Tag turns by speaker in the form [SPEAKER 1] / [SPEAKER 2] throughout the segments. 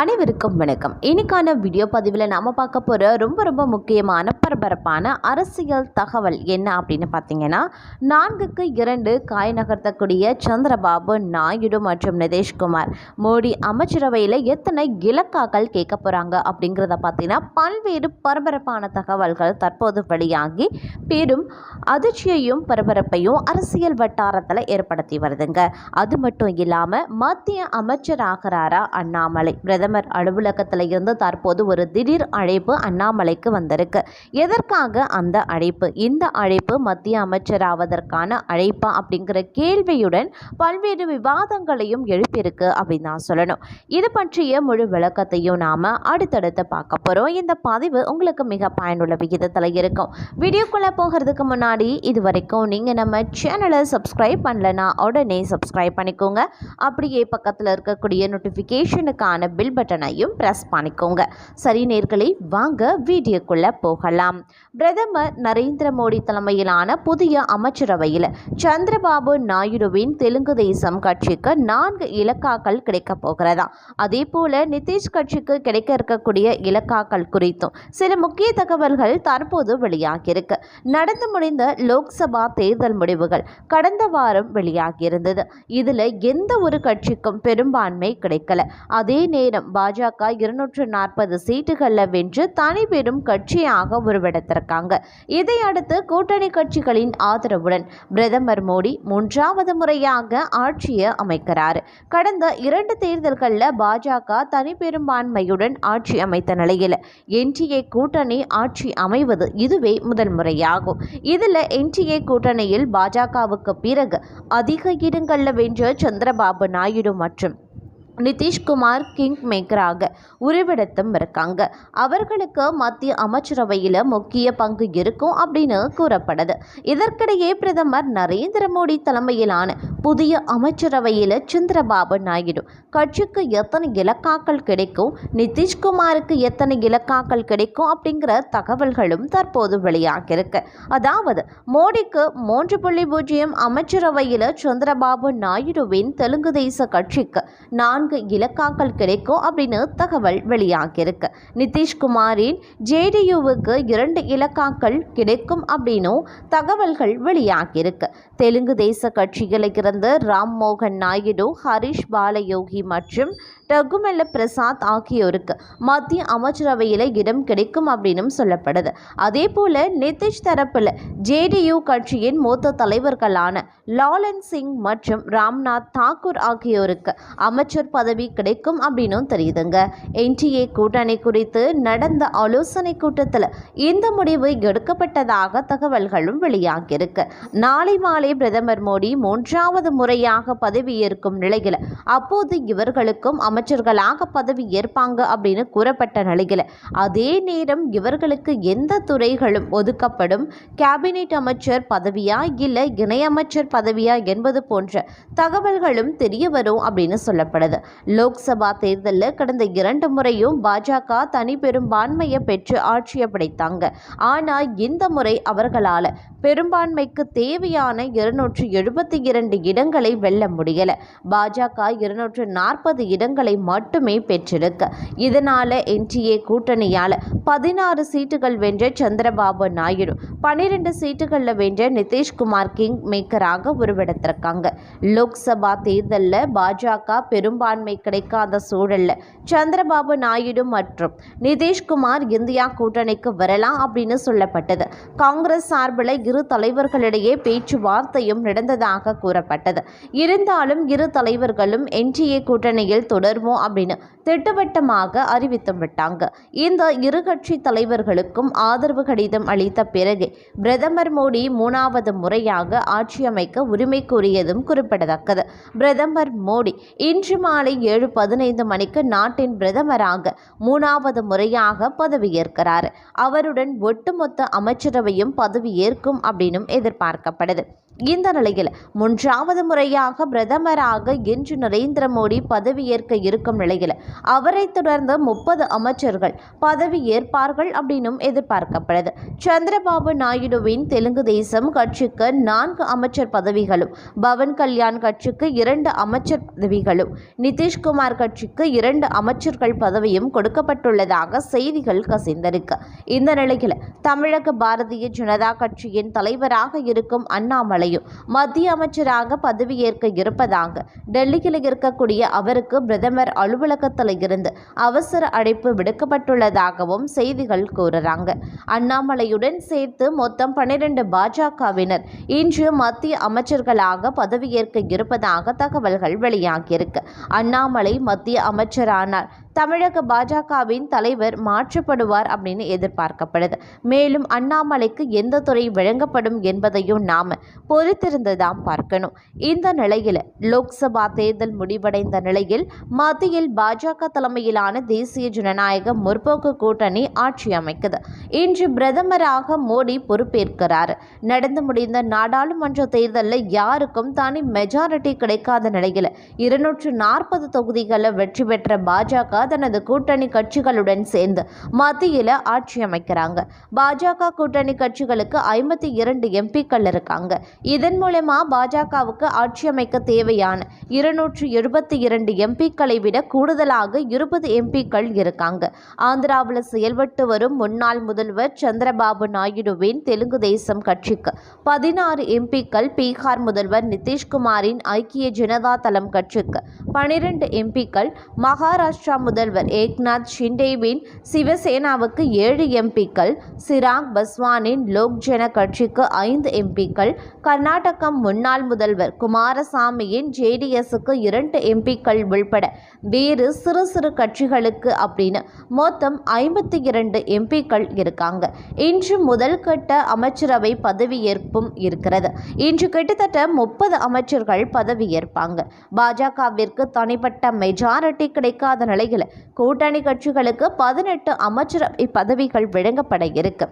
[SPEAKER 1] அனைவருக்கும் வணக்கம். இன்னைக்கான வீடியோ பதிவில் நாம் பார்க்க போகிற ரொம்ப ரொம்ப முக்கியமான பரபரப்பான அரசியல் தகவல் என்ன அப்படின்னு பார்த்தீங்கன்னா நான்குக்கு இரண்டு காய் நகர்த்தக்கூடிய சந்திரபாபு நாயுடு மற்றும் நிதிஷ்குமார். மோடி அமைச்சரவையில் எத்தனை இலக்காக்கள் கேட்க போகிறாங்க அப்படிங்கிறத பார்த்தீங்கன்னா பல்வேறு பரபரப்பான தகவல்கள் தற்போது வெளியாகி பெரும் அதிர்ச்சியையும் பரபரப்பையும் அரசியல் வட்டாரத்தில் ஏற்படுத்தி வருதுங்க. அது மட்டும் இல்லாமல் மத்திய அமைச்சராகிறாரா அண்ணாமலை. பிரதமர் அலுவலகத்தில் இருந்து தற்போது ஒரு திடீர் அழைப்பு அண்ணாமலைக்கு வந்திருக்கு. எதற்காக அந்த அழைப்பு? இந்த அழைப்பு மத்திய அமைச்சராவதற்கான அழைப்பா? அப்படிங்கிற கேள்வியுடன் பல்வேறு விவாதங்களையும் எழுப்பியிருக்கு அப்படின்னு நான் சொல்லணும். இது பற்றிய முழு விளக்கத்தையும் நாம் அடுத்தடுத்து பார்க்க போகிறோம் இந்த பதிவு உங்களுக்கு மிக பயனுள்ள விகிதத்தில் இருக்கும். வீடியோக்குள்ளே போகிறதுக்கு முன்னாடி இது வரைக்கும் நீங்கள் நம்ம சேனலை சப்ஸ்கிரைப் பண்ணலனா உடனே சப்ஸ்கிரைப் பண்ணிக்கோங்க. அப்படியே பக்கத்தில் இருக்கக்கூடிய நோட்டிஃபிகேஷனுக்கான பில் பட்டனையும் ப்ரெஸ் பண்ணிக்கோங்க. சரி நேர்களை வாங்க வீடியோக்குள்ளே போகலாம். பிரதமர் நரேந்திர மோடி தலைமையிலான புதிய அமைச்சரவையில் சந்திரபாபு நாயுடுவின் தெலுங்கு தேசம் கட்சிக்கு நான்கு இலக்காக்கள் கிடைக்கப் போகிறதா? அதே போல நிதிஷ் கட்சிக்கு கிடைக்க இருக்கக்கூடிய இலக்காக்கள் குறித்தும் சில முக்கிய தகவல்கள் தற்போது வெளியாகியிருக்கு. நடந்து முடிந்த லோக்சபா தேர்தல் முடிவுகள் கடந்த வாரம் வெளியாகியிருந்தது. இதில் எந்த ஒரு கட்சிக்கும் பெரும்பான்மை கிடைக்கல. அதே நேரம் பாஜக இருநூற்று நாற்பது சீட்டுகளில் வென்று தனி பெரும் கட்சியாக உருவெடுத்திருக்காங்க. இதையடுத்து கூட்டணி கட்சிகளின் ஆதரவுடன் பிரதமர் மோடி மூன்றாவது முறையாக ஆட்சியை அமைக்கிறார். கடந்த இரண்டு தேர்தல்களில் பாஜக தனி பெரும்பான்மையுடன் ஆட்சி அமைத்த நிலையில் என்டிஏ கூட்டணி ஆட்சி அமைவது இதுவே முதல் முறையாகும். இதில் என்டிஏ கூட்டணியில் பாஜகவுக்கு பிறகு அதிக இடங்களில் வென்ற சந்திரபாபு நாயுடு மற்றும் நிதிஷ்குமார் கிங் மேக்கராக உருவெடுத்தும் இருக்காங்க. அவர்களுக்கு மத்திய அமைச்சரவையில் முக்கிய பங்கு இருக்கும் அப்படின்னு கூறப்படுது. இதற்கிடையே பிரதமர் நரேந்திர மோடி தலைமையிலான புதிய அமைச்சரவையில் சந்திரபாபு நாயுடு கட்சிக்கு எத்தனை இலக்காக்கள் கிடைக்கும் நிதிஷ்குமாருக்கு எத்தனை இலக்காக்கள் கிடைக்கும் அப்படிங்கிற தகவல்களும் தற்போது வெளியாகியிருக்கு. அதாவது மோடிக்கு மூன்று புள்ளி பூஜ்ஜியம் அமைச்சரவையில் சந்திரபாபு நாயுடுவின் தெலுங்கு தேச கட்சிக்கு நான்கு இலக்காக்கள் கிடைக்கும் அப்படின்னு தகவல் வெளியாகியிருக்கு. நிதிஷ்குமாரின் ஜேடியுவுக்கு இரண்டு இலக்காக்கள் கிடைக்கும் அப்படின்னும் தகவல்கள் வெளியாகியிருக்கு. தெலுங்கு தேச கட்சியில் இருந்து ராம் மோகன் நாயுடு ஹரிஷ் பாலயோகி மற்றும் ரகுமெல்ல பிரசாத் ஆகியோருக்கு மத்திய அமைச்சரவையில் இடம் கிடைக்கும் அப்படின்னும் சொல்லப்படுது. அதே போல நிதிஷ் தரப்பில் ஜேடியு கட்சியின் மூத்த தலைவர்களான லாலன் சிங் மற்றும் ராம்நாத் தாக்கூர் ஆகியோருக்கு அமைச்சர் பதவி கிடைக்கும் அப்படின்னும் தெரியுதுங்க. என்டிஏ கூட்டணி குறித்து நடந்த ஆலோசனை கூட்டத்தில் இந்த முடிவு எடுக்கப்பட்டதாக தகவல்களும் வெளியாகியிருக்கு. நாளை மாலை பிரதமர் மோடி மூன்றாவது முறையாக பதவியேற்கும் நிலையில் அப்போது இவர்களுக்கும் அமைச்சர்களாக பதவி ஏற்பாங்க அப்படின்னு கூறப்பட்ட நிலையில் அதே நேரம் இவர்களுக்கு எந்த துறைகளும் ஒதுக்கப்படும் கேபினெட் அமைச்சர் பதவியா இல்லை இணையமைச்சர் பதவியா என்பது போன்ற தகவல்களும் தெரிய வரும் அப்படின்னு சொல்லப்படுது. லோக்சபா தேர்தலில் கடந்த இரண்டு முறையும் பாஜக தனி பெரும்பான்மையை பெற்று ஆட்சியை படைத்தாங்க. ஆனால் இந்த முறை அவர்களால் பெரும்பான்மைக்கு தேவையான இருநூற்று எழுபத்தி இரண்டு இடங்களை வெல்ல முடியல. பாஜக இருநூற்று நாற்பது இடங்களை மட்டுமே பெற்றிருக்கு. இதனால என்டிஏ கூட்டணியால் பதினாறு சீட்டுகள் வென்ற சந்திரபாபு நாயுடு பன்னிரண்டு சீட்டுகளில் வென்ற நிதிஷ்குமார் கிங் மேக்கராக உருவெடுத்திருக்காங்க. லோக்சபா தேர்தலில் பாஜக பெரும்பான்மை பெரும்பான்மை கிடைக்காத சூழல்ல. சந்திரபாபு நாயுடு மற்றும் நிதிஷ்குமார் இந்தியா கூட்டணிக்கு வரலாம் அப்படின்னு சொல்லப்பட்டது. காங்கிரஸ் சார்பில் இரு தலைவர்களிடையே பேச்சுவார்த்தையும் நடந்ததாக கூறப்பட்டது. இருந்தாலும் இரு தலைவர்களும் என்டிஏ கூட்டணியில் தொடர்வோம் அப்படின்னு திட்டவட்டமாக அறிவித்து விட்டாங்க. இந்த இரு கட்சி தலைவர்களுக்கும் ஆதரவு கடிதம் அளித்த பிறகு பிரதமர் மோடி மூணாவது முறையாக ஆட்சி அமைக்க உரிமை கூறியதும் குறிப்பிடத்தக்கது. பிரதமர் மோடி இன்று மாலை ஏழு பதினைந்து மணிக்கு நாட்டின் பிரதமராக மூணாவது முறையாக பதவியேற்கிறார். அவருடன் ஒட்டுமொத்த அமைச்சரவையும் பதவியேற்கும் அப்படின்னும் எதிர்பார்க்கப்படுது. இந்த நிலையில் மூன்றாவது முறையாக பிரதமராக இன்று நரேந்திர மோடி பதவியேற்க இருக்கும் நிலையில் அவரை தொடர்ந்து முப்பது அமைச்சர்கள் பதவி ஏற்பார்கள் அப்படின்னும் எதிர்பார்க்கப்படுது. சந்திரபாபு நாயுடுவின் தெலுங்கு தேசம் கட்சிக்கு நான்கு அமைச்சர் பதவிகளும் பவன் கல்யாண் கட்சிக்கு இரண்டு அமைச்சர் பதவிகளும் நிதிஷ்குமார் கட்சிக்கு இரண்டு அமைச்சர்கள் பதவியும் கொடுக்கப்பட்டுள்ளதாக செய்திகள் கசிந்திருக்கு. இந்த நிலையில் தமிழக பாரதிய ஜனதா கட்சியின் தலைவராக இருக்கும் அண்ணாமலை அண்ணாமலையும் மத்திய அமைச்சராக பதவியேற்க இருப்பதாக டெல்லியில் இருக்கக்கூடிய அவருக்கு பிரதமர் அலுவலகத்தில் இருந்து அவசர அழைப்பு விடுக்கப்பட்டுள்ளதாகவும் செய்திகள் கூறுறாங்க. அண்ணாமலையுடன் சேர்த்து மொத்தம் பன்னிரண்டு பாஜகவினர் இன்று மத்திய அமைச்சர்களாக பதவியேற்க இருப்பதாக தகவல்கள் வெளியாகியிருக்கு. அண்ணாமலை மத்திய அமைச்சரானார் தமிழக பாஜகவின் தலைவர் மாற்றப்படுவார் அப்படின்னு எதிர்பார்க்கப்படுது. மேலும் அண்ணாமலைக்கு எந்த துறை வழங்கப்படும் என்பதையும் நாம பொறுத்திருந்துதான் பார்க்கணும். இந்த நிலையில் லோக்சபா தேர்தல் முடிவடைந்த நிலையில் மத்தியில் பாஜக தலைமையிலான தேசிய ஜனநாயக முற்போக்கு கூட்டணி ஆட்சி அமைக்குது. இன்று பிரதமராக மோடி பொறுப்பேற்கிறார். நடந்து முடிந்த நாடாளுமன்ற தேர்தலில் யாருக்கும் தனி மெஜாரிட்டி கிடைக்காத நிலையில் இருநூற்று நாற்பது தொகுதிகளை வெற்றி பெற்ற பாஜக தனது கூட்டணி கட்சிகளுடன் சேர்ந்து மத்தியில் ஆட்சி அமைக்கிறாங்க. பாஜக கூட்டணி கட்சிகளுக்கு ஐம்பத்தி இரண்டு எம்பிக்கள் இருக்காங்க. இதன் மூலமா பாஜகவுக்கு ஆட்சி அமைக்க தேவையான இருநூற்று எழுபத்தி இரண்டு எம்பிக்களை விட கூடுதலாக இருபது எம்பிக்கள் இருக்காங்க. ஆந்திராவில் செயல்பட்டு வரும் முன்னாள் முதல்வர் சந்திரபாபு நாயுடுவின் தெலுங்கு தேசம் கட்சிக்கு பதினாறு எம்பிக்கள் பீகார் முதல்வர் நிதிஷ்குமாரின் ஐக்கிய ஜனதா தளம் கட்சிக்கு பனிரெண்டு எம்பிக்கள் மகாராஷ்டிரா முதல்வர் ஏக்நாத் ஷிண்டேவின் சிவசேனாவுக்கு ஏழு எம்பிக்கள் சிராக் பஸ்வானின் லோக் ஜன கட்சிக்கு ஐந்து எம்பிக்கள் கர்நாடகம் முன்னாள் முதல்வர் குமாரசாமியின் ஜேடிஎஸ்க்கு இரண்டு எம்பிக்கள் உள்பட வேறு சிறு சிறு கட்சிகளுக்கு அப்படின்னு மொத்தம் ஐம்பத்தி இரண்டு எம்பிக்கள் இருக்காங்க. இன்று முதல் கட்ட அமைச்சரவை பதவியேற்பும் இருக்கிறது. இன்று கிட்டத்தட்ட முப்பது அமைச்சர்கள் பதவியேற்பாங்க. பாஜகவிற்கு தனிப்பட்ட மெஜாரிட்டி கிடைக்காத நிலையில் கூட்டணி கட்சிகளுக்கு பதினெட்டு அமைச்சரவை பதவிகள் வழங்கப்பட இருக்கு.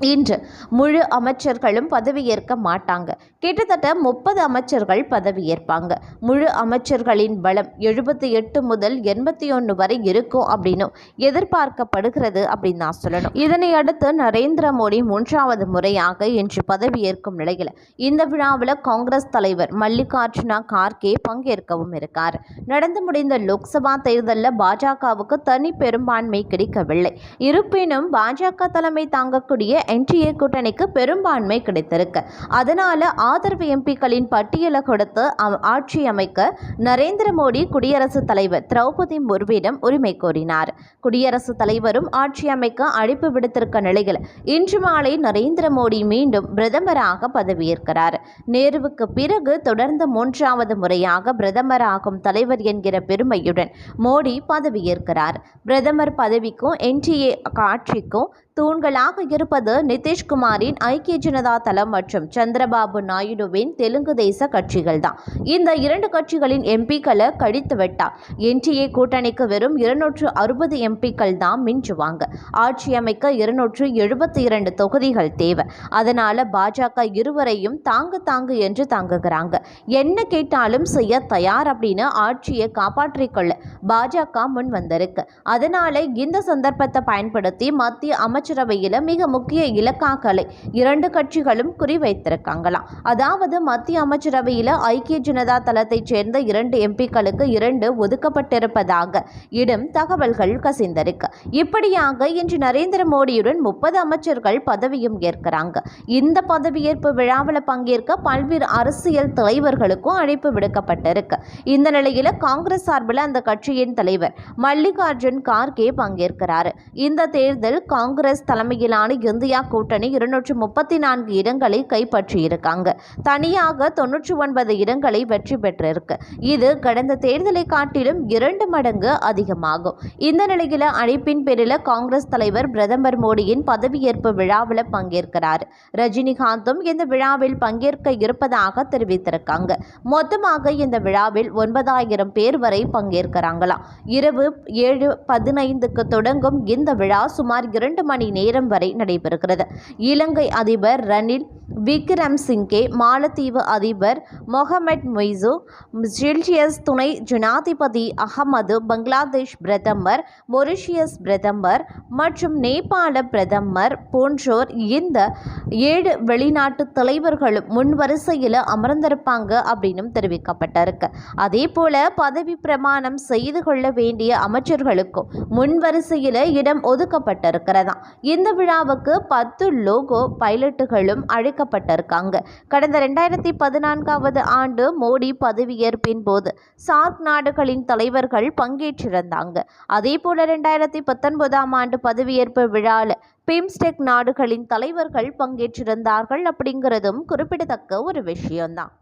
[SPEAKER 1] இன்று முழு அமைச்சர்களும் பதவியேற்க மாட்டாங்க. கிட்டத்தட்ட முப்பது அமைச்சர்கள் பதவியேற்பாங்க. முழு அமைச்சர்களின் பலம் எழுபத்தி எட்டு முதல் எண்பத்தி ஒன்று வரை இருக்கும் அப்படின்னு எதிர்பார்க்கப்படுகிறது அப்படின்னு நான் சொல்லணும். இதனை அடுத்து நரேந்திர மோடி மூன்றாவது முறையாக இன்று பதவியேற்கும் நிலையில் இந்த விழாவில் காங்கிரஸ் தலைவர் மல்லிகார்ஜுனா கார்கே பங்கேற்கவும் இருக்கார். நடந்து முடிந்த லோக்சபா தேர்தலில் பாஜகவுக்கு தனி பெரும்பான்மை கிடைக்கவில்லை. இருப்பினும் பாஜக தலைமை தாங்கக்கூடிய என்டிஏ கூட்டணிக்கு பெரும்பான்மை கிடைத்திருக்கு. அதனால ஆதரவு எம்பிக்களின் பட்டியலை கொடுத்து அ- ஆட்சி அமைக்க நரேந்திர மோடி குடியரசுத் தலைவர் திரௌபதி முர்மிடம் உரிமை கோரினார். குடியரசுத் தலைவரும் ஆட்சி அமைக்க அழைப்பு விடுத்திருக்க நிலையில் இன்று மாலை நரேந்திர மோடி மீண்டும் பிரதமராக பதவியேற்கிறார். நேருவுக்கு பிறகு தொடர்ந்து மூன்றாவது முறையாக பிரதமராகும் தலைவர் என்கிற பெருமையுடன் மோடி பதவியேற்கிறார். பிரதமர் பதவிக்கும் என்டிஏ ஆட்சிக்கும் தூண்களாக இருப்பது நிதிஷ்குமாரின் ஐக்கிய ஜனதா தளம் மற்றும் சந்திரபாபு நாயுடுவின் தெலுங்கு தேச கட்சிகள் தான் இந்த இரண்டு கட்சிகளின் எம்பிக்களை கழித்துவிட்டார் என்டிஏ கூட்டணிக்கு வெறும் இருநூற்று அறுபது எம்பிக்கள் தான் மிஞ்சுவாங்க. ஆட்சி அமைக்க இருநூற்று எழுபத்தி இரண்டு தொகுதிகள் தேவை. அதனால பாஜக இருவரையும் தாங்கு தாங்கு என்று தாங்குகிறாங்க. என்ன கேட்டாலும் செய்ய தயார் அப்படின்னு ஆட்சியை காப்பாற்றிக்கொள்ள பாஜக முன் வந்திருக்கு அதனால இந்த சந்தர்ப்பத்தை பயன்படுத்தி மத்திய அமைச்சர் அமைச்சரவையில் மிக முக்கிய இலக்காக்களை இரண்டு கட்சிகளும் குறிவைத்திருக்காங்களாம். அதாவது மத்திய அமைச்சரவையில் ஐக்கிய ஜனதா தளத்தைச் சேர்ந்த இரண்டு எம்பிக்களுக்கு இரண்டு ஒதுக்கப்பட்டிருப்பதாக இடம் தகவல்கள் கசிந்திருக்கு. இப்படியாக இன்று நரேந்திர மோடியுடன் முப்பது அமைச்சர்கள் பதவியும் ஏற்கிறாங்க. இந்த பதவியேற்பு விழாவில் பங்கேற்க பல்வேறு அரசியல் தலைவர்களுக்கும் அழைப்பு விடுக்கப்பட்டிருக்கு. இந்த நிலையில் காங்கிரஸ் சார்பில் அந்த கட்சியின் தலைவர் மல்லிகார்ஜுன் கார்கே பங்கேற்கிறார். இந்த தேர்தல் காங்கிரஸ் தலைமையிலான இந்தியா கூட்டணி இருநூற்று முப்பத்தி நான்கு இடங்களை கைப்பற்றியிருக்காங்க. தனியாக தொன்னூற்றி ஒன்பது இடங்களை வெற்றி பெற்றிருக்கு. இது கடந்த தேர்தலை காட்டிலும் இரண்டு மடங்கு அதிகமாகும். இந்த நிலையில் அழைப்பின் பேரில் காங்கிரஸ் தலைவர் பிரதமர் மோடியின் பதவியேற்பு விழாவில் பங்கேற்கிறார். ரஜினிகாந்தும் இந்த விழாவில் பங்கேற்க இருப்பதாக தெரிவித்திருக்காங்க. மொத்தமாக இந்த விழாவில் ஒன்பதாயிரம் பேர் வரை பங்கேற்கிறாங்களாம் இரவு ஏழு பதினைந்துக்கு தொடங்கும் இந்த விழா சுமார் இரண்டு மணி மணி நேரம் வரை நடைபெறுகிறது. இலங்கை அதிபர் ரணில் விக்ரம் சிங்கே மாலத்தீவு அதிபர் மொஹமெட் மொய்சு செல்சியஸ் துணை ஜனாதிபதி அகமது பங்களாதேஷ் பிரதமர் மொரிஷியஸ் பிரதமர் மற்றும் நேபாள பிரதமர் போன்றோர் இந்த ஏழு வெளிநாட்டு தலைவர்களும் முன்வரிசையில் அமர்ந்திருப்பாங்க அப்படின்னும் தெரிவிக்கப்பட்டிருக்கு. அதே போல பதவி பிரமாணம் செய்து கொள்ள வேண்டிய அமைச்சர்களுக்கும் முன்வரிசையில் இடம் ஒதுக்கப்பட்டிருக்கிறதாம். இந்த விழாவுக்கு பத்து லோகோ பைலட்டுகளும் அழைக்கப்பட்டிருக்காங்க. கடந்த ரெண்டாயிரத்தி பதினான்காவது ஆண்டு மோடி பதவியேற்பின் போது சார்க் நாடுகளின் தலைவர்கள் பங்கேற்றிருந்தாங்க. அதே போல ரெண்டாயிரத்தி பத்தொன்பதாம் ஆண்டு பதவியேற்பு விழாவில் பிம்ஸ்டெக் நாடுகளின் தலைவர்கள் பங்கேற்றிருந்தார்கள் அப்படிங்கிறதும் குறிப்பிடத்தக்க ஒரு விஷயம்தான்.